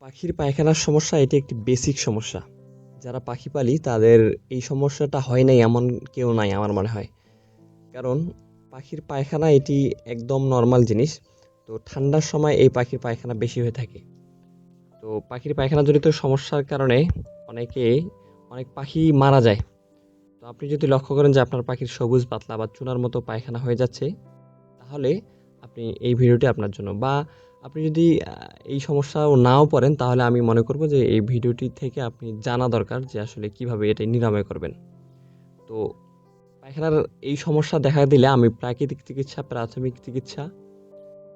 পাখির পায়খানার সমস্যা, এটি একটি বেসিক সমস্যা। যারা পাখি পালি, তাদের এই সমস্যাটা হয় নাই এমন কেউ নাই আমার মনে হয়। কারণ পাখির পায়খানা এটি একদম নর্মাল জিনিস। তো ঠান্ডার সময় এই পাখির পায়খানা বেশি হয়ে থাকে। তো পাখির পায়খানা জনিত সমস্যার কারণে অনেকে, অনেক পাখি মারা যায়। তো আপনি যদি লক্ষ্য করেন যে আপনার পাখির সবুজ পাতলা বা চুনার মতো পায়খানা হয়ে যাচ্ছে, তাহলে আপনি এই ভিডিওটি আপনার জন্য বা আপনি যদি এই সমস্যাও নাও পড়েন, তাহলে আমি মনে করব যে এই ভিডিওটি থেকে আপনি জানা দরকার যে আসলে কীভাবে এটা নিরাময় করবেন। তো পায়খানার এই সমস্যা দেখা দিলে আমি প্রাকৃতিক চিকিৎসা, প্রাথমিক চিকিৎসা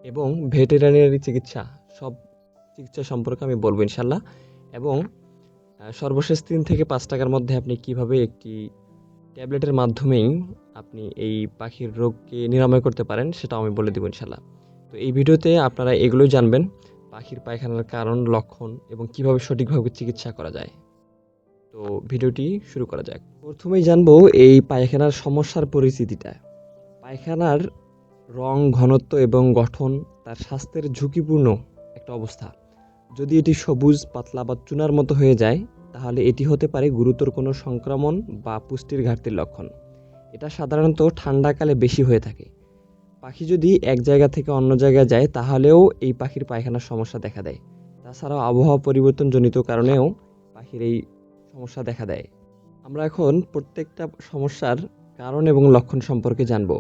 এবং ভেটেরিনারি চিকিৎসা সব চিকিৎসা সম্পর্কে আমি বলব ইনশাল্লাহ এবং সর্বশেষ তিন থেকে পাঁচ টাকার মধ্যে আপনি কীভাবে একটি ট্যাবলেটের মাধ্যমেই আপনি এই পাখির রোগকে নিরাময় করতে পারেন, সেটাও আমি বলে দেবো ইনশাল্লাহ তো এই ভিডিওতে আপনারা এগুলোই জানবেন, পাখির পায়খানার কারণ, লক্ষণ এবং কীভাবে সঠিকভাবে চিকিৎসা করা যায়। তো ভিডিওটি শুরু করা যাক। প্রথমেই জানব এই পায়খানার সমস্যার পরিস্থিতিটা। পায়খানার রং, ঘনত্ব এবং গঠন তার স্বাস্থ্যের ঝুঁকিপূর্ণ একটা অবস্থা। যদি এটি সবুজ, পাতলা বা চুনার মতো হয়ে যায়, তাহলে এটি হতে পারে গুরুতর কোনো সংক্রমণ বা পুষ্টির ঘাটতির লক্ষণ। এটা সাধারণত ঠান্ডাকালে বেশি হয়ে থাকে। পাখি যদি এক জায়গা থেকে অন্য জায়গায় যায়, তাহলেও এই পাখির পায়খানার সমস্যা দেখা দেয়। তাছাড়াও আবহাওয়া পরিবর্তনজনিত কারণেও পাখির এই সমস্যা দেখা দেয়। আমরা এখন প্রত্যেকটা সমস্যার কারণ এবং লক্ষণ সম্পর্কে জানব।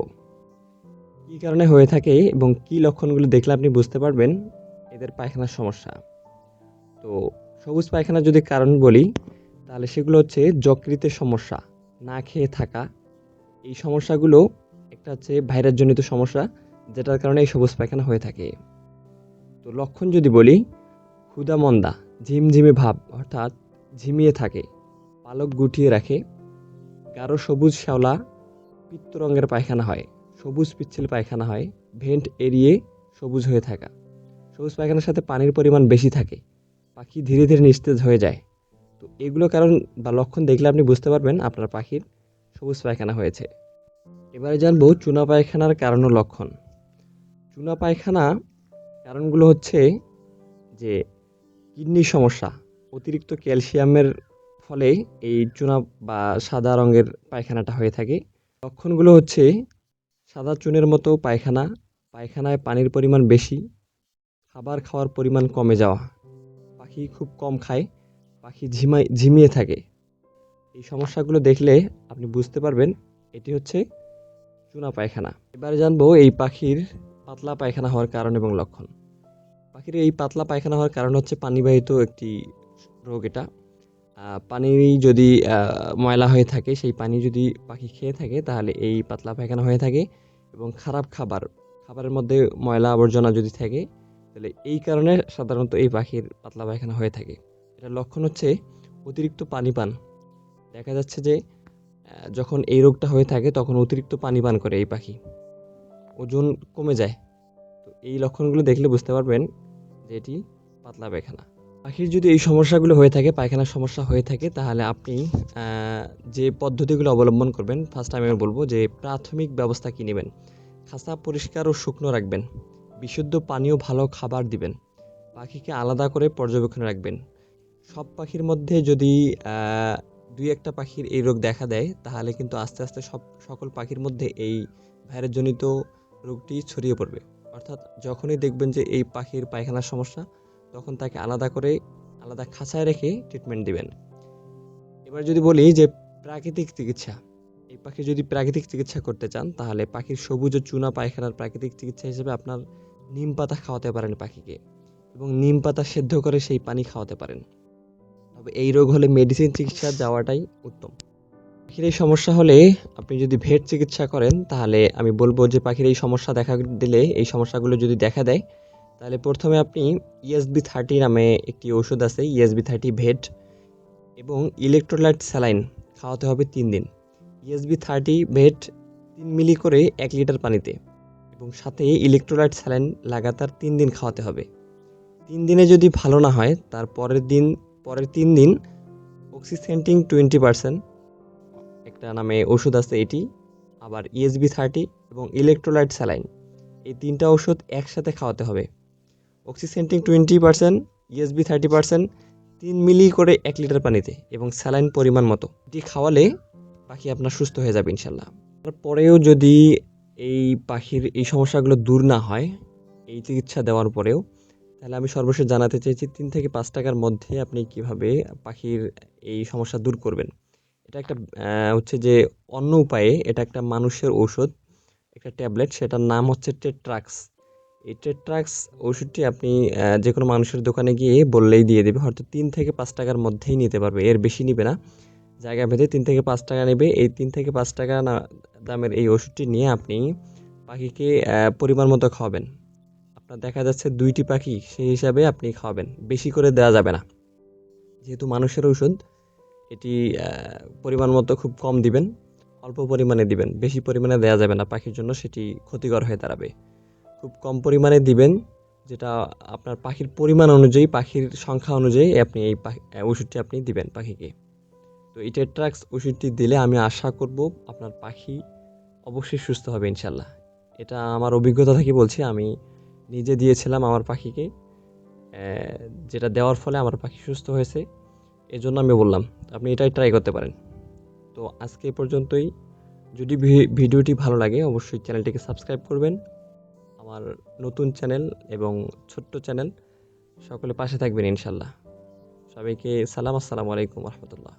কী কারণে হয়ে থাকে এবং কী লক্ষণগুলো দেখলে আপনি বুঝতে পারবেন এদের পায়খানার সমস্যা। তো সবুজ পায়খানা যদি কারণ বলি, তাহলে সেগুলো হচ্ছে যকৃতের সমস্যা, না খেয়ে থাকা। এই সমস্যাগুলো একটা হচ্ছে ভাইরাসজনিত সমস্যা, যেটার কারণে এই সবুজ পায়খানা হয়ে থাকে। তো লক্ষণ যদি বলি ক্ষুদামন্দা ঝিমঝিমে ভাব, অর্থাৎ ঝিমিয়ে থাকে, পালক গুটিয়ে রাখে, গাঢ় সবুজ শ্যাওলা, পিত্ত রঙের পায়খানা হয়, সবুজ পিচ্ছিল পায়খানা হয়, ভেন্ট এড়িয়ে সবুজ হয়ে থাকা। সবুজ পায়খানার সাথে পানির পরিমাণ বেশি থাকে, পাখি ধীরে ধীরে নিস্তেজ হয়ে যায়। তো এগুলো কারণ বা লক্ষণ দেখলে আপনি বুঝতে পারবেন আপনার পাখির সবুজ পায়খানা হয়েছে। এবারে জানব চুনা পায়খানার কারণ ও লক্ষণ। চুনা পায়খানা কারণগুলো হচ্ছে যে কিডনির সমস্যা, অতিরিক্ত ক্যালসিয়ামের ফলে এই চুনা বা সাদা রঙের পায়খানাটা হয়ে থাকে। লক্ষণগুলো হচ্ছে সাদা চুনের মতো পায়খানা, পায়খানায় পানির পরিমাণ বেশি, খাবার খাওয়ার পরিমাণ কমে যাওয়া, পাখি খুব কম খায়, পাখি ঝিমাই ঝিমিয়ে থাকে। এই সমস্যাগুলো দেখলে আপনি বুঝতে পারবেন, এটি হচ্ছে চুনা পায়খানা। এবারে জানব এই পাখির পাতলা পায়খানা হওয়ার কারণ এবং লক্ষণ। পাখির এই পাতলা পায়খানা হওয়ার কারণ হচ্ছে পানিবাহিত একটি রোগ এটা। পানি যদি ময়লা হয়ে থাকে, সেই পানি যদি পাখি খেয়ে থাকে, তাহলে এই পাতলা পায়খানা হয়ে থাকে এবং খারাপ খাবার, খাবারের মধ্যে ময়লা আবর্জনা যদি থাকে, তাহলে এই কারণে সাধারণত এই পাখির পাতলা পায়খানা হয়ে থাকে। এটার লক্ষণ হচ্ছে অতিরিক্ত পানি পান। দেখা যাচ্ছে যে যখন এই রোগটা হয়ে থাকে, তখন অতিরিক্ত পানি পান করে এই পাখি। ওজন কমে যায়। তো এই লক্ষণগুলো দেখলে বুঝতে পারবেন যে এটি পাতলা পায়খানা। পাখির যদি এই সমস্যাগুলো হয়ে থাকে, পায়খানার সমস্যা হয়ে থাকে, তাহলে আপনি যে পদ্ধতিগুলো অবলম্বন করবেন ফার্স্ট আমি বলব যে প্রাথমিক ব্যবস্থা কী নেবেন? খাঁচা পরিষ্কার ও শুকনো রাখবেন। বিশুদ্ধ পানীয় ভালো খাবার দিবেন। পাখিকে আলাদা করে পর্যবেক্ষণে রাখবেন। সব পাখির মধ্যে যদি দুই একটা পাখির এই রোগ দেখা দেয়, তাহলে কিন্তু আস্তে আস্তে সব সকল পাখির মধ্যে এই ভাইরাসজনিত রোগটি ছড়িয়ে পড়বে। অর্থাৎ যখনই দেখবেন যে এই পাখির পায়খানার সমস্যা, তখন তাকে আলাদা করে আলাদা খাঁচায় রেখে ট্রিটমেন্ট দিবেন। এবার যদি বলি যে প্রাকৃতিক চিকিৎসা, এই পাখি যদি প্রাকৃতিক চিকিৎসা করতে চান, তাহলে পাখির সবুজ ও চুনা পায়খানার প্রাকৃতিক চিকিৎসা হিসেবে আপনার নিম পাতা খাওয়াতে পারেন পাখিকে এবং নিম পাতা সেদ্ধ করে সেই পানি খাওয়াতে পারেন। তবে এই রোগ হলে মেডিসিন চিকিৎসা যাওয়াটাই উত্তম। পাখির এই সমস্যা হলে আপনি যদি ভেট চিকিৎসা করেন, তাহলে আমি বলব যে পাখির এই সমস্যা দেখা দিলে, এই সমস্যাগুলো যদি দেখা দেয়, তাহলে প্রথমে আপনি ইএসবি থার্টি নামে একটি ওষুধ আছে ইএসবি থার্টি ভেট এবং ইলেকট্রোলাইট স্যালাইন খাওয়াতে হবে তিন দিন। ইএসবি থার্টি ভেট তিন মিলি করে এক লিটার পানিতে এবং সাথে ইলেকট্রোলাইট স্যালাইন লাগাতার তিন দিন খাওয়াতে হবে। তিন দিনে যদি ভালো না হয়, তার পরের দিন পরের তিন দিন অক্সিসেন্টিং টোয়েন্টি পার্সেন্ট একটা নামে ওষুধ আছে এটি, আবার ইএসবি থার্টি এবং ইলেকট্রোলাইট স্যালাইন এই তিনটা ওষুধ একসাথে খাওয়াতে হবে। অক্সিসেন্টিং twenty percent ESB thirty percent তিন মিলি করে এক লিটার পানিতে এবং স্যালাইন পরিমাণ মতো। এটি খাওয়ালে পাখি আপনার সুস্থ হয়ে যাবে ইনশাল্লাহ। তারপরেও যদি এই পাখির এই সমস্যাগুলো দূর না হয়, এই চিকিৎসা দেওয়ার পরেও তাহলে আমি সর্বশেষ জানাতে চাইছি, তিন থেকে পাঁচ টাকার মধ্যে আপনি কীভাবে পাখির এই সমস্যা দূর করবেন? এটা একটা হচ্ছে যে অন্য উপায়ে এটা একটা মানুষের ঔষধ, একটা ট্যাবলেট, সেটার নাম হচ্ছে টেট্রাক্স। এই টেট্রাক্স ওষুধটি আপনি যে কোনো মানুষের দোকানে গিয়ে বললেই দিয়ে দেবে, হয়তো তিন থেকে পাঁচ টাকার মধ্যেই নিতে পারবে, এর বেশি নিবে না। জায়গা ভেদে তিন থেকে পাঁচ টাকা নেবে, এই তিন থেকে পাঁচ টাকা দামের এই ওষুধটি নিয়ে আপনি পাখিকে পরিমাণ মতো খাওয়াবেন। আপনার দেখা যাচ্ছে দুইটি পাখি সেই হিসাবে আপনি খাওয়াবেন। বেশি করে দেওয়া যাবে না। যেহেতু মানুষের ঔষধ, এটি পরিমাণ মতো খুব কম দিবেন, অল্প পরিমাণে দিবেন। বেশি পরিমাণে দেওয়া যাবে না পাখির জন্য, সেটি ক্ষতিকর হয়ে দাঁড়াবে। খুব কম পরিমাণে দিবেন, যেটা আপনার পাখির পরিমাণ অনুযায়ী, পাখির সংখ্যা অনুযায়ী আপনি এই ওষুধটি আপনি দিবেন পাখিকে। তো এই টেট্রাক্স ওষুধটি দিলে আমি আশা করব আপনার পাখি অবশ্যই সুস্থ হবে ইনশাল্লাহ এটা আমার অভিজ্ঞতা থেকে বলছি, আমি নিজে দিয়েছিলাম আমার পাখিকে যেটা দেওয়ার ফলে আমার পাখি সুস্থ হয়েছে। এই জন্য আমি বললাম, আপনি এটাই ট্রাই করতে পারেন। তো আজকে পর্যন্তই। যদি ভিডিওটি ভালো লাগে, অবশ্যই চ্যানেলটিকে সাবস্ক্রাইব করবেন। আমার নতুন চ্যানেল এবং ছোট্ট চ্যানেল সকলে পাশে থাকবেন ইনশাল্লাহ। সবাইকে সালাম, আসসালামু আলাইকুম রহমতুল্লাহ।